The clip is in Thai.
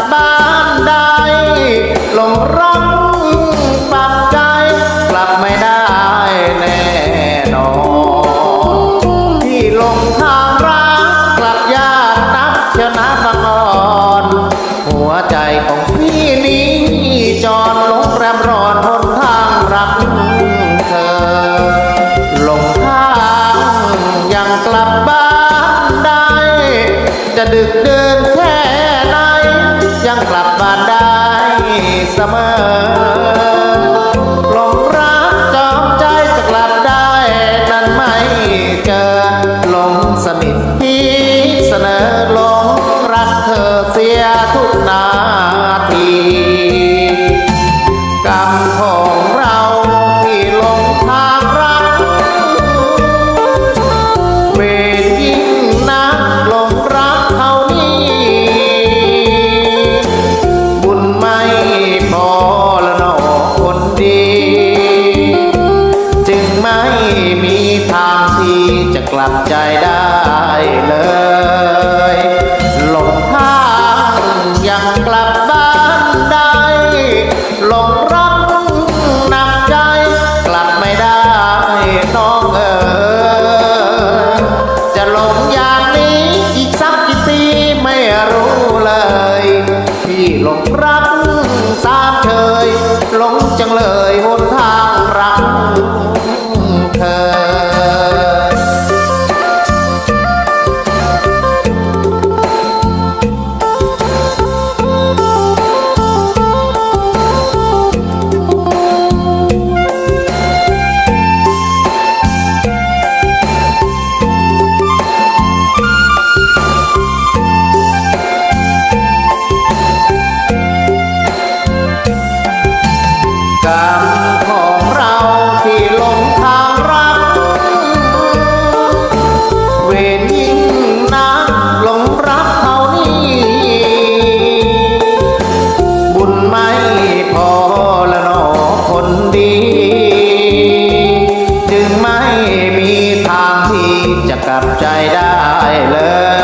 จากบ้านได้หลงรักปักใจกลับไม่ได้แน่นอนที่ลงทางรักกลับยากนักชนะตะกอนหัวใจของพี่นี้จอนลงแรมร้อนทนทางรักเธอลงทางยังกลับบ้านได้ จะดึกเดินแค่ กลับบ้านได้เสมอหลงรักจอมใจจะกลับได้นั้นไม่เจอหลงสนิทที่เสนอหลงรักเธอเสียทุกนาทีกรรม ลับใจได้เลยหลงทางยังกลับบ้านได้หลงรักหนักใจกลับไม่ได้น้องเอ๋ยจะหลงอย่างนี้อีกสักกี่ปีไม่รู้เลยพี่หลงรักสามเชยหลงจังเลยหนทางรักเธอ กลับใจได้เลย